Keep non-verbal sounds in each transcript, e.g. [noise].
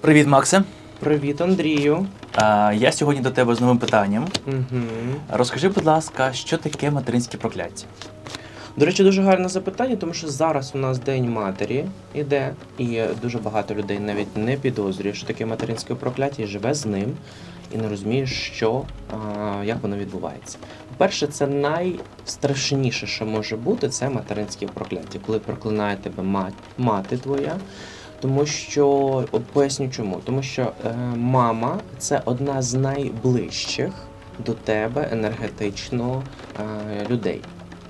Привіт, Максе. Привіт, Андрію. А, я сьогодні до тебе з новим питанням. Угу. Розкажи, будь ласка, що таке материнське прокляття? До речі, дуже гарне запитання, тому що зараз у нас День матері іде, і дуже багато людей навіть не підозрює, що таке материнське прокляття, і живе з ним, і не розуміє, що, а, як воно відбувається. По-перше, це найстрашніше, що може бути, це материнське прокляття, коли проклинає тебе мать, мати твоя. Тому що от поясню чому. Тому що е, мама це одна з найближчих до тебе енергетично е, людей.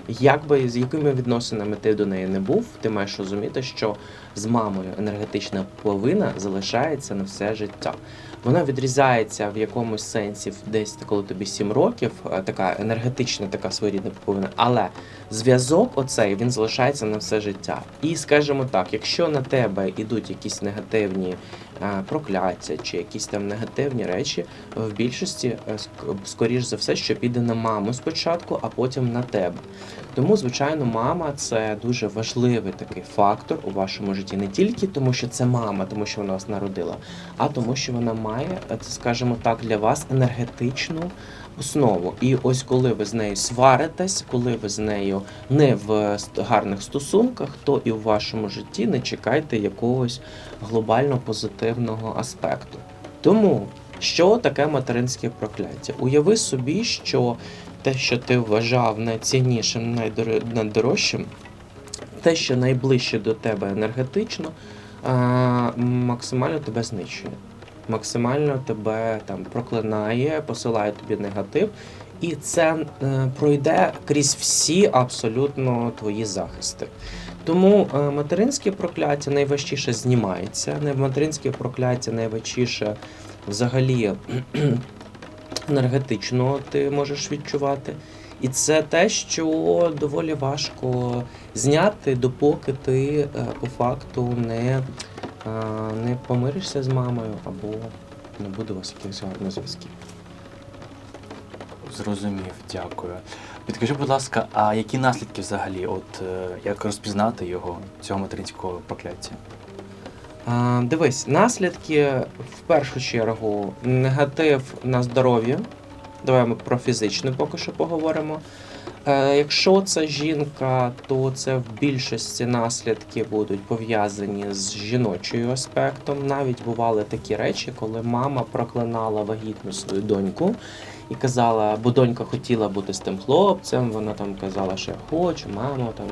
Як би з якими відносинами ти до неї не був, ти маєш розуміти, що з мамою енергетична половина залишається на все життя. Вона відрізається в якомусь сенсі десь коли тобі 7 років, е, така енергетична, така своєрідна половина, але зв'язок оцей він залишається на все життя. І скажімо так, якщо на тебе йдуть якісь негативні прокляття чи якісь там негативні речі, в більшості е, скоріш за все, що піде на маму спочатку, а потім на тебе. Тому, звичайно, мама це дуже важливий такий фактор у вашому житті, не тільки тому, що це мама, тому що вона вас народила, а тому, що вона має, е, скажімо так, для вас енергетичну основу. І ось коли ви з нею сваритесь, коли ви з нею не в гарних стосунках, то і в вашому житті не чекайте якогось глобально позитивного аспекту. Тому що таке материнське прокляття? Уяви собі, що те, що ти вважав найціннішим, найдоро- найдорожчим, те, що найближче до тебе енергетично, максимально тебе знищує. Максимально тебе там проклинає, посилає тобі негатив, і це е, пройде крізь всі абсолютно твої захисти. Тому е, материнське прокляття найважчіше знімається, не- материнське прокляття найважчіше взагалі [clears throat] енергетично ти можеш відчувати. І це те, що доволі важко зняти, допоки ти е, по факту не, не помиришся з мамою або не буде у вас якихось гарних зв'язків. Зрозумів, дякую. Підкажи, будь ласка, а які наслідки взагалі, от е, як розпізнати його, цього материнського прокляття? А, дивись, наслідки в першу чергу негатив на здоров'я. Давай ми про фізичне поки що поговоримо. Е, якщо це жінка, то це в більшості наслідки будуть пов'язані з жіночою аспектом. Навіть бували такі речі, коли мама проклинала вагітну свою доньку і казала, бо донька хотіла бути з тим хлопцем, вона там казала, що я хочу, мамо, там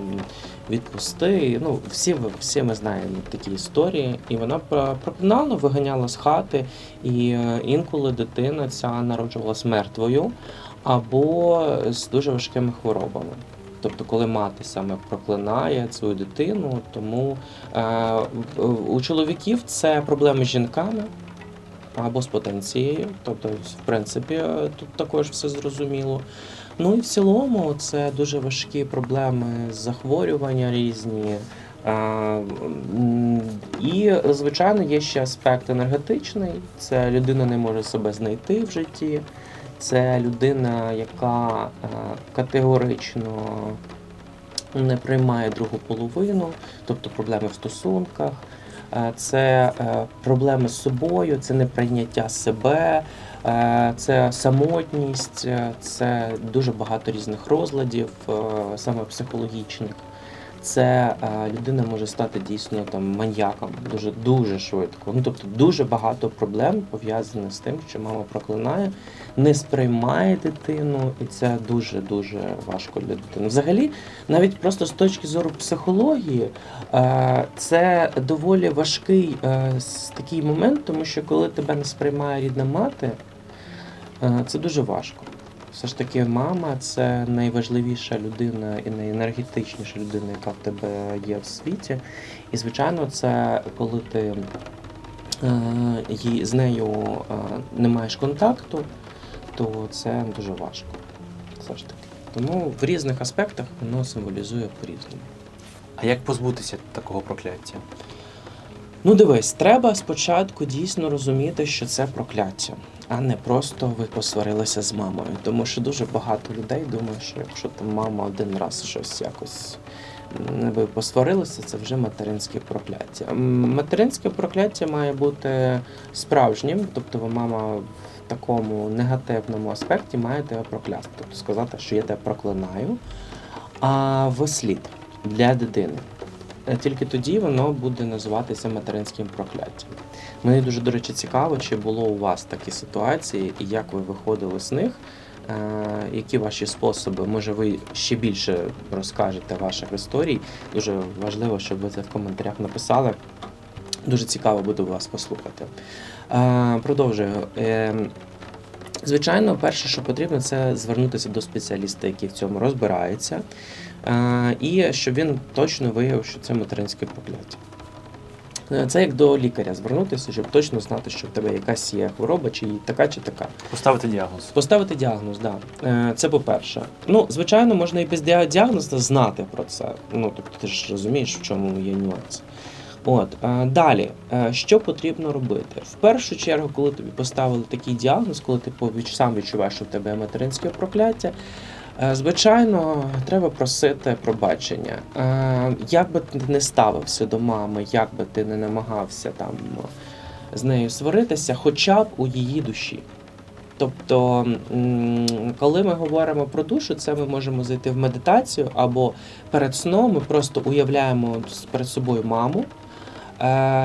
відпусти. Ну, всі, всі ми знаємо такі історії. І вона про- проклинала, виганяла з хати, і е, інколи дитина ця народжувалась мертвою або з дуже важкими хворобами. Тобто, коли мати саме проклинає свою дитину, тому е, у чоловіків це проблеми з жінками або з потенцією. Тобто, в принципі, е, тут також все зрозуміло. Ну і в цілому це дуже важкі проблеми захворювання різні. Е, І, звичайно, є ще аспект енергетичний. Це людина не може себе знайти в житті. Це людина, яка е, категорично не приймає другу половину, тобто проблеми в стосунках. Е, Це е, проблеми з собою, це неприйняття себе, це самотність, це дуже багато різних розладів, саме психологічних. Це е, людина може стати дійсно там маньяком дуже дуже швидко. Ну тобто дуже багато проблем пов'язаних з тим, що мама проклинає, не сприймає дитину, і це дуже дуже важко для дитини. Взагалі, навіть просто з точки зору психології, е, це доволі важкий е, такий момент, тому що коли тебе не сприймає рідна мати, це дуже важко. Все ж таки, мама це найважливіша людина і найенергетичніша людина, яка в тебе є в світі. І, звичайно, це коли ти е, з нею е, не маєш контакту, то це дуже важко. Все ж таки. Тому в різних аспектах воно символізує по-різному. А як позбутися такого прокляття? Ну дивись, треба спочатку дійсно розуміти, що це прокляття, а не просто ви посварилися з мамою. Тому що дуже багато людей думають, що якщо там мама один раз щось якось ви посварилися, це вже материнське прокляття. Материнське прокляття має бути справжнім, тобто ви мама в такому негативному аспекті має тебе проклясти, тобто сказати, що я тебе проклинаю, а вслід для дитини. Е, Тільки тоді воно буде називатися материнським прокляттям. Мені дуже, до речі, цікаво, чи було у вас такі ситуації, і як ви виходили з них, е, які ваші способи? Може, ви ще більше розкажете ваших історій. Дуже важливо, щоб ви це в коментарях написали. Дуже цікаво буде вас послухати. Е, Продовжую. Звичайно, перше, що потрібно, це звернутися до спеціаліста, який в цьому розбирається, і щоб він точно виявив, що це материнське прокляття. Е, Це як до лікаря звернутися, щоб точно знати, що в тебе якась є хвороба, чи така, чи така. Поставити діагноз. Поставити діагноз, да. Е, Це по-перше. Ну, звичайно, можна і без діагнозу знати про це. Ну, тобто ти ж розумієш, в чому є нюанс. От е, далі, е, що потрібно робити? В першу чергу, коли тобі поставили такий діагноз, коли ти сам відчуваєш, що в тебе є материнське прокляття, е, звичайно, треба просити пробачення. Е, Як би ти не ставився до мами, як би ти не намагався там з нею сваритися, хоча б у її душі. Тобто, коли ми говоримо про душу, це ми можемо зайти в медитацію або перед сном ми просто уявляємо перед собою маму, е,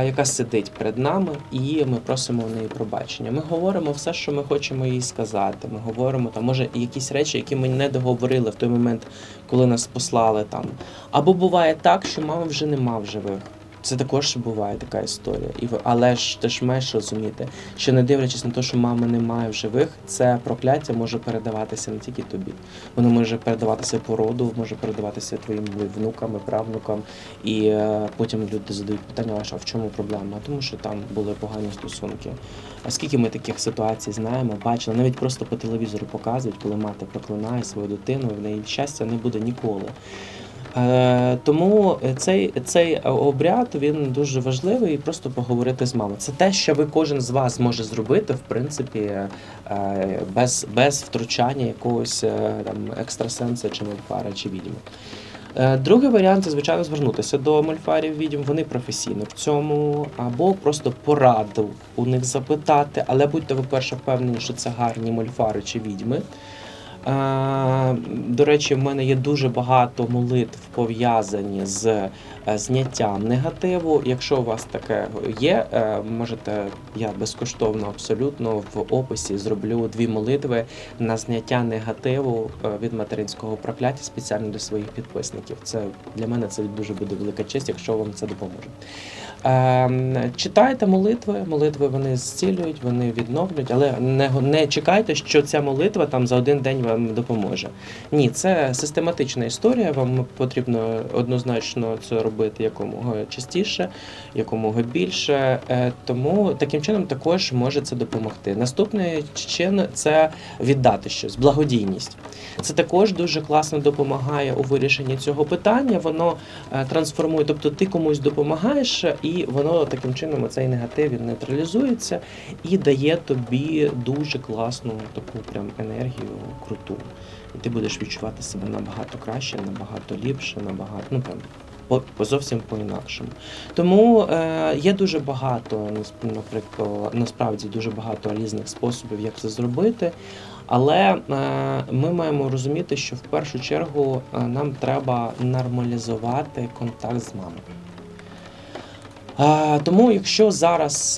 яка сидить перед нами, і ми просимо у неї пробачення. Ми говоримо все, що ми хочемо їй сказати. Ми говоримо там, може, якісь речі, які ми не договорили в той момент, коли нас послали там. Або буває так, що мами вже нема в живих. Це також буває така історія. І але ж ти ж маєш розуміти, що не дивлячись на те, що мами немає в живих, це прокляття може передаватися не тільки тобі. Воно може передаватися по роду, може передаватися твоїм внукам і правнукам. І е, потім люди задають питання, а в чому проблема? Тому що там були погані стосунки. А скільки ми таких ситуацій знаємо, бачили, навіть просто по телевізору показують, коли мати проклинає свою дитину, в неї щастя не буде ніколи. Е, тому цей, цей обряд він дуже важливий і просто поговорити з мамою. Це те, що ви кожен з вас може зробити, в принципі, е, без, без втручання якогось е, там екстрасенса чи мольфара, чи відьми. Другий варіант це, звичайно, звернутися до мольфарів відьм. Вони професійні в цьому, або просто пораду у них запитати, але будьте ви перше впевнені, що це гарні мольфари чи відьми. Е, До речі, в мене є дуже багато молитв пов'язані з е, зняттям негативу. Якщо у вас таке є, е, можете я безкоштовно абсолютно в описі зроблю дві молитви на зняття негативу від материнського прокляття спеціально для своїх підписників. Це для мене це дуже буде велика честь, якщо вам це допоможе. Ем, Читайте молитви, молитви вони зцілюють, вони відновлюють, але не, не чекайте, що ця молитва там за один день вам допоможе. Ні, це систематична історія. Вам потрібно однозначно це робити якомога частіше, якомога більше. Е, Тому таким чином також може це допомогти. Наступний чин це віддати щось, благодійність. Це також дуже класно допомагає у вирішенні цього питання. Воно е, трансформує, тобто ти комусь допомагаєш, і воно таким чином цей негатив він нейтралізується і дає тобі дуже класну таку прям енергію круту. І ти будеш відчувати себе набагато краще, набагато ліпше, набагато ну прям по, по зовсім по-інакшому. Тому е, є дуже багато, наприклад, насправді дуже багато різних способів, як це зробити. Але е, ми маємо розуміти, що в першу чергу е, нам треба нормалізувати контакт з мамою. Тому, якщо зараз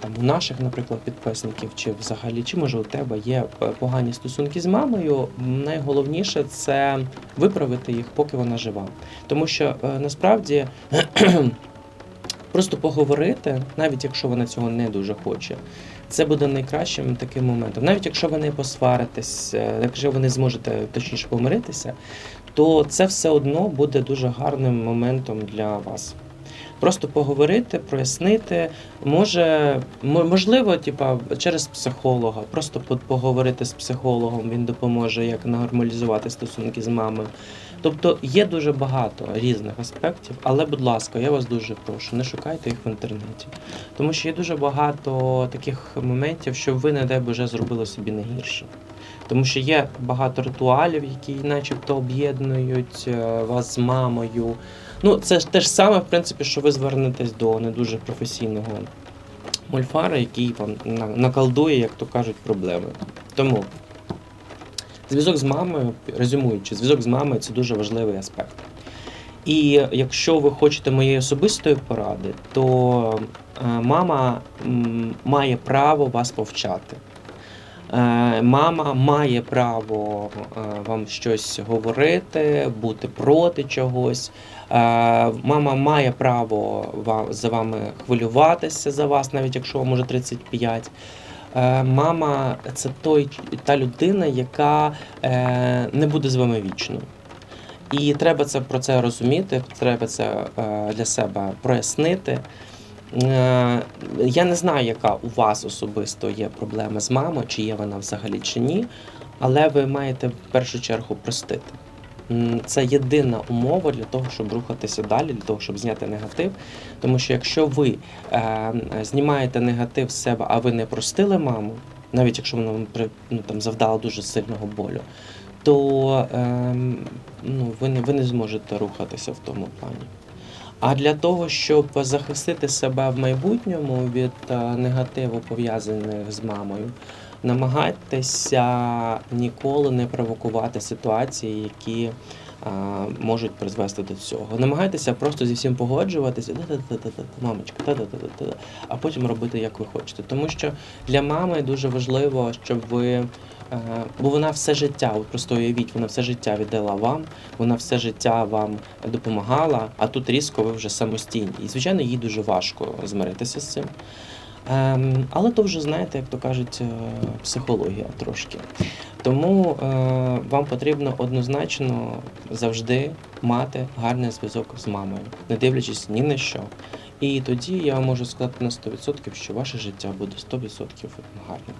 там у наших, наприклад, підписників, чи взагалі, чи може у тебе є е, погані стосунки з мамою, найголовніше це виправити їх, поки вона жива. Тому що е, насправді [clears throat] просто поговорити, навіть якщо вона цього не дуже хоче, це буде найкращим таким моментом. Навіть якщо ви не посваритесь, е, якщо ви не зможете точніше помиритися, то це все одно буде дуже гарним моментом для вас. Просто поговорити, прояснити, може, можливо, типа, через психолога, просто поговорити з психологом, він допоможе, як нормалізувати стосунки з мамою. Тобто є дуже багато різних аспектів, але, будь ласка, я вас дуже прошу, не шукайте їх в інтернеті. Тому що є дуже багато таких моментів, що ви, не дай Боже, зробили собі не гірше. Тому що є багато ритуалів, які начебто об'єднують е, вас з мамою. Ну, це ж те ж саме, в принципі, що ви звернетесь до не дуже професійного мольфара, який вам на- наколдує, як то кажуть, проблеми. Тому зв'язок з мамою, резюмуючи, зв'язок з мамою це дуже важливий аспект. І якщо ви хочете моєї особистої поради, то е, мама має право вас повчати. Е, Мама має право е, вам щось говорити, бути проти чогось. Е, Мама має право ва- за вами хвилюватися за вас, навіть якщо вам уже 35. Е, Мама це той, та людина, яка не буде з вами вічно. І треба це про це розуміти, треба це для себе прояснити. Е, Я не знаю, яка у вас особисто є проблема з мамою, чи є вона взагалі чи ні, але ви маєте в першу чергу простити. Це єдина умова для того, щоб рухатися далі, для того, щоб зняти негатив. Тому що якщо ви е, знімаєте негатив з себе, а ви не простили маму, навіть якщо вона вам ну, там, завдала дуже сильного болю, то ем, ну, ви, не, ви не зможете рухатися в тому плані. А для того, щоб захистити себе в майбутньому від е, негативу, пов'язаних з мамою, намагайтеся ніколи не провокувати ситуації, які можуть призвести до цього. Намагайтеся просто зі всім погоджуватися, «Та-та-та-та-та, мамочка, та-та-та-та-та», а потім робити як ви хочете. Тому що для мами дуже важливо, щоб ви. Бо вона все життя, от просто уявіть, вона все життя віддала вам, вона все життя вам допомагала, а тут різко ви вже самостійні. І, звичайно, їй дуже важко змиритися з цим. Ем, але то вже, знаєте, як то кажуть, е, психологія трошки. Тому е, вам потрібно однозначно завжди мати гарний зв'язок з мамою, не дивлячись ні на що. І тоді я вам можу сказати на 100%, що ваше життя буде 100% гарним.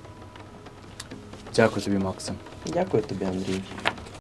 Дякую тобі, Максим. Дякую тобі, Андрій.